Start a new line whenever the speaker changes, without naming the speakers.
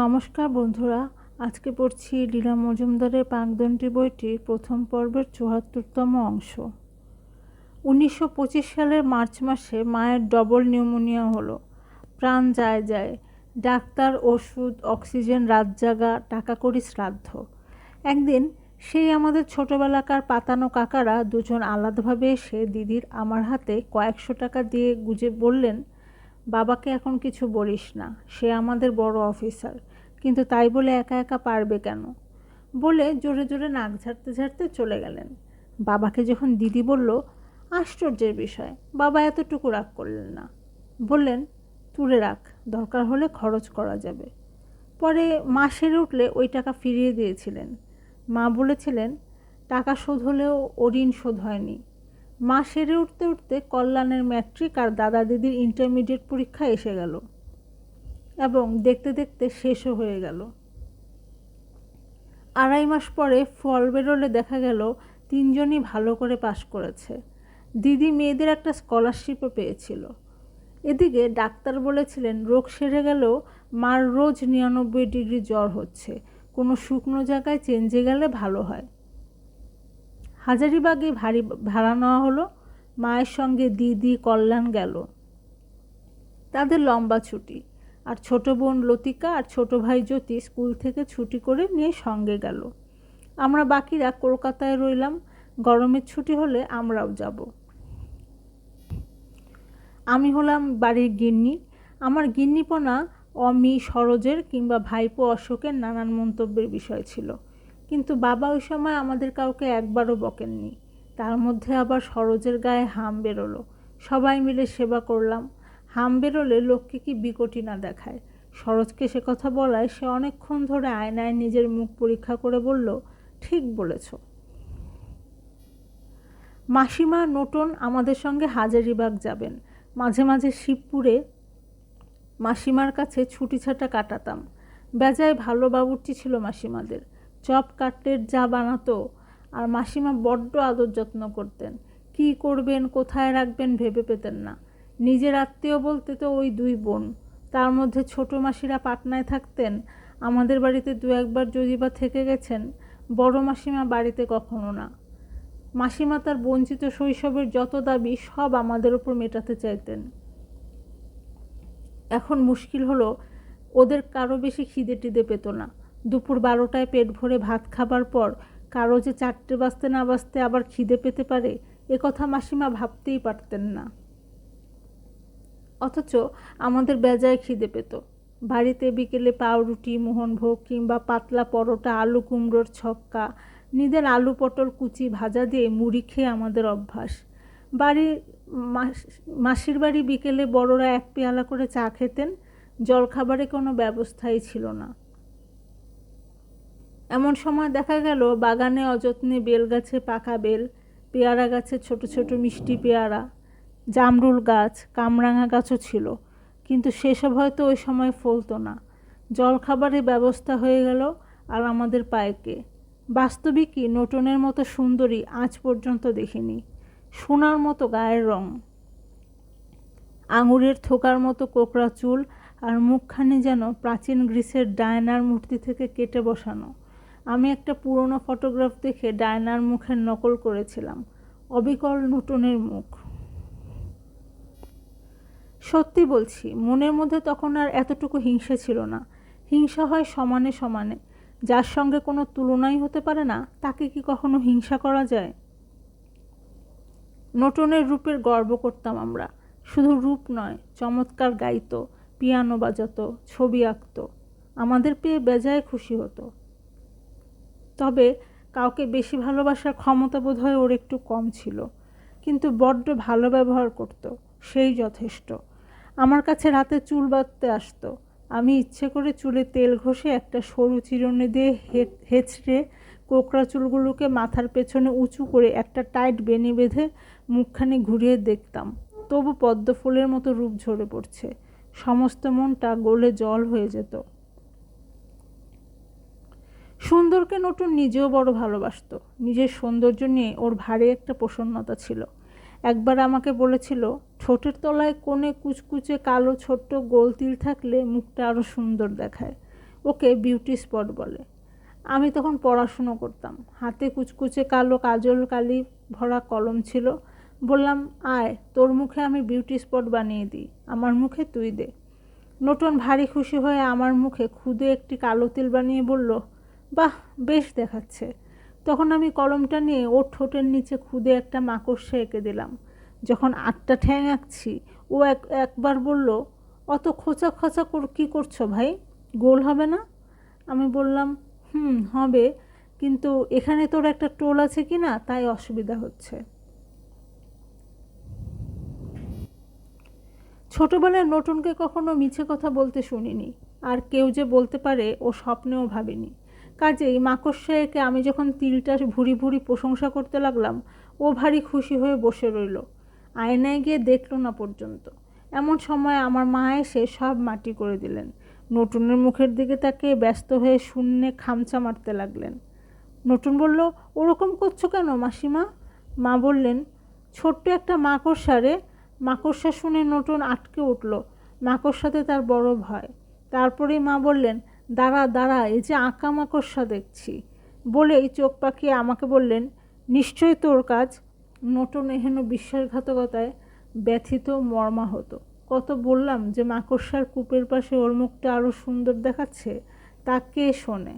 নমস্কার বন্ধুরা, আজকে পড়ছি লীলা মজুমদারের পাকদণ্ডী বইটির প্রথম পর্বের চুয়াত্তরতম অংশ। উনিশশো পঁচিশ সালের মার্চ মাসে মায়ের ডবল নিউমোনিয়া হলো। প্রাণ যায় যায়, ডাক্তার, ওষুধ, অক্সিজেন, রাত জাগা, টাকা করি শ্রাদ্ধ। একদিন সেই আমাদের ছোটোবেলাকার পাতানো কাকারা দুজন আলাদাভাবে এসে দিদির আমার হাতে কয়েকশো টাকা দিয়ে গুজে বললেন বাবাকে এখন কিছু বলিস না, সে আমাদের বড় অফিসার, কিন্তু তাই বলে একা একা পারবে কেন? বলে জোরে জোরে নাক ঝাড়তে ঝাড়তে চলে গেলেন। বাবাকে যখন দিদি বলল, আশ্চর্যের বিষয়, বাবা এতটুকু রাগ করলেন না। বললেন, তুলে রাখ, দরকার হলে খরচ করা যাবে। পরে মা সেরে উঠলে ওই টাকা ফিরিয়ে দিয়েছিলেন। মা বলেছিলেন, টাকা শোধ হলেও ও ঋণ শোধ হয়নি। মা সেরে উঠতে উঠতে কল্যাণের ম্যাট্রিক আর দাদা দিদির ইন্টারমিডিয়েট পরীক্ষা এসে গেল এবং দেখতে দেখতে শেষও হয়ে গেল। আড়াই মাস পরে ফল বেরোলে দেখা গেল তিনজনই ভালো করে পাশ করেছে। দিদি মেয়েদের একটা স্কলারশিপও পেয়েছিল। এদিকে ডাক্তার বলেছিলেন, রোগ সেরে গেলেও মার রোজ নিরানব্বই ডিগ্রি জ্বর হচ্ছে। কোনো শুকনো জায়গায় চেঞ্জে গেলে ভালো হয়। হাজারিবাগে ভারী ভাড়া নেওয়া হলো। মায়ের সঙ্গে দিদি কল্যাণ গেল। তাদের লম্বা ছুটি। আর ছোট বোন লতিকা আর ছোট ভাই জ্যোতি স্কুল থেকে ছুটি করে নিয়ে সঙ্গে গেল। আমরা বাকিরা কলকাতায় রইলাম। গরমের ছুটি হলে আমরাও যাব। আমি হলাম বাড়ির গিন্নি। আমার গিন্নিপনা অমি সরোজের কিংবা ভাইপো অশোকের নানান মন্তব্যের বিষয় ছিল। কিন্তু বাবা ওই সময় আমাদের কাউকে একবারও বকেননি। তার মধ্যে আবার সরোজের গায়ে হাম বেরোলো। সবাই মিলে সেবা করলাম। হাম বেরোলে লোককে কি বিকটি না দেখায়। সরোজকে সে কথা বলায় সে অনেকক্ষণ ধরে আয়নায় নিজের মুখ পরীক্ষা করে বলল, ঠিক বলেছ। মাসিমা নোটন আমাদের সঙ্গে হাজারিবাগ যাবেন। মাঝে মাঝে শিবপুরে মাসিমার কাছে ছুটি ছাটা কাটাতাম। বেজায় ভালো বাবুর্চি ছিল মাসিমাদের। চপ কাটলেট যা বানাতো। আর মাসিমা বড্ড আদর যত্ন করতেন। কি করবেন, কোথায় রাখবেন ভেবে পেতেন না। নিজের আত্মীয় বলতে তো ওই দুই বোন। তার মধ্যে ছোট মাসিরা পাটনায় থাকতেন। আমাদের বাড়িতে দু একবার যদি বা থেকে গেছেন, বড় মাসিমা বাড়িতে কখনো না। মাসিমা তার বঞ্চিত শৈশবের যত দাবি সব আমাদের ওপর মেটাতে চাইতেন। এখন মুশকিল হলো, ওদের কারও বেশি খিদে টিদে পেত না। দুপুর বারোটায় পেট ভরে ভাত খাবার পর কারও যে চারটে বাজতে না বাজতে আবার খিদে পেতে পারে, এ কথা মাসিমা ভাবতেই পারতেন না। অথচ আমাদের বেজায় খিদে পেত। বাড়িতে বিকেলে পাউরুটি, মোহনভোগ কিংবা পাতলা পরোটা, আলু কুমড়োর ছক্কা নিদের আলু পটল কুচি ভাজা দিয়ে মুড়ি খেয়ে আমাদের অভ্যাস। বাড়ির মাসির বাড়ি বিকেলে বড়রা এক পেয়ালা করে চা খেতেন, জলখাবারে কোনো ব্যবস্থাই ছিল না। এমন সময় দেখা গেল, বাগানে অযত্নে বেল গাছে পাকা বেল, পেয়ারা গাছে ছোট ছোট মিষ্টি পেয়ারা, জামরুল গাছ, কামরাঙা গাছও ছিল। কিন্তু সেসব হয়তো ওই সময় ফলতো না। জলখাবারের ব্যবস্থা হয়ে গেল আর আমাদের পায়েকে। বাস্তবিকই নোটনের মতো সুন্দরী আজ পর্যন্ত দেখিনি। সোনার মতো গায়ের রং। আঙুরের থোকার মতো কোকড়া চুল আর মুখখানি যেন প্রাচীন গ্রিসের ডায়নার মূর্তি থেকে কেটে বসানো। আমি একটা পুরনো ফটোগ্রাফ দেখে ডায়নার মুখের নকল করেছিলাম। অবিকল নূতনের মুখ। সত্যি বলছি, মনের মধ্যে তখন আর এতটুকু হিংসা ছিল না। হিংসা হয় সমানে সমানে। যার সঙ্গে কোনো তুলনাই হতে পারে না, তাকে কি কখনো হিংসা করা যায়? নটনের রূপের গর্ব করতাম আমরা। শুধু রূপ নয়, চমৎকার গাইতো, পিয়ানো বাজাতো, ছবি আঁকতো। আমাদের পেয়ে বেজায় খুশি হতো। তবে কাউকে বেশি ভালোবাসার ক্ষমতা বোধ হয় ওর একটু কম ছিল। কিন্তু বড্ড ভালো ব্যবহার করত, সেই যথেষ্ট। আমার কাছে রাতে চুল বাঁধতে আসতো। আমি ইচ্ছে করে চুলে তেল ঘষে একটা সরু চিরুনি দিয়ে হেঁচড়ে কোকড়া চুলগুলোকে মাথার পেছনে উঁচু করে একটা টাইট বেনে বেঁধে মুখখানি ঘুরিয়ে দেখতাম। তবু পদ্ম ফুলের মতো রূপ ঝরে পড়ছে। সমস্ত মনটা গোলে জল হয়ে যেত। সুন্দরকে নতুন নিজেও বড় ভালোবাসত। নিজের সৌন্দর্য নিয়ে ওর ভারী একটা প্রসন্নতা ছিল। একবার আমাকে বলেছিল, ঠোঁটের তলায় কোণে কুচকুচে কালো ছোট্ট গোল তিল থাকলে মুখটা আরও সুন্দর দেখায়। ওকে বিউটি স্পট বলে। আমি তখন পড়াশুনো করতাম। হাতে কুচকুচে কালো কাজল কালি ভরা কলম ছিল। বললাম, আয়, তোর মুখে আমি বিউটি স্পট বানিয়ে দিই। আমার মুখে তুই দে। নতুন ভারী খুশি হয়ে আমার মুখে খুদে একটি কালো তিল বানিয়ে বলল বাহ, বেশ দেখাচ্ছে। তখন আমি কলমটা নিয়ে ওর ঠোঁটের নিচে খুদে একটা মাকড়সা এঁকে দিলাম। যখন আটটা ঠ্যাং আঁকছি, ও এক, একবার বলল, অত খোঁচা খোঁচা কর, কী করছ ভাই? গোল হবে না? আমি বললাম, হুম, হবে। কিন্তু এখানে তোর একটা টোল আছে কি না, তাই অসুবিধা হচ্ছে। ছোটবেলায় নতুনকে কখনো মিছে কথা বলতে শুনিনি। আর কেউ যে বলতে পারে, ও স্বপ্নেও ভাবেনি। কাজেই মাকড়সায়কে আমি যখন তিলটা ভুরি ভুরি প্রশংসা করতে লাগলাম, ও ভারী খুশি হয়ে বসে রইল। আয়নায় গিয়ে দেখল না পর্যন্ত। এমন সময় আমার মা এসে সব মাটি করে দিলেন। নতুনের মুখের দিকে তাকে ব্যস্ত হয়ে শূন্যে খামচা মারতে লাগলেন। নতুন বলল, ওরকম করছ কেন মাসিমা? মা বললেন, ছোট্ট একটা মাকড়সা রে। মাকড়সা শুনে নতুন আটকে উঠল। মাকড়সাতে তার বড় ভয়। তারপরেই মা বললেন দাঁড়া দাঁড়া, এই যে আঁকা মাকড়সা দেখছি। বলেই চোখ পাকিয়ে আমাকে বললেন, নিশ্চয়ই তোর কাজ? নটন এহেন বিশ্বাসঘাতকতায় ব্যথিত মর্মা হতো কত বললাম যে মাকড়সার কূপের পাশে ওর মুখটা আরও সুন্দর দেখাচ্ছে, তা কে শোনে?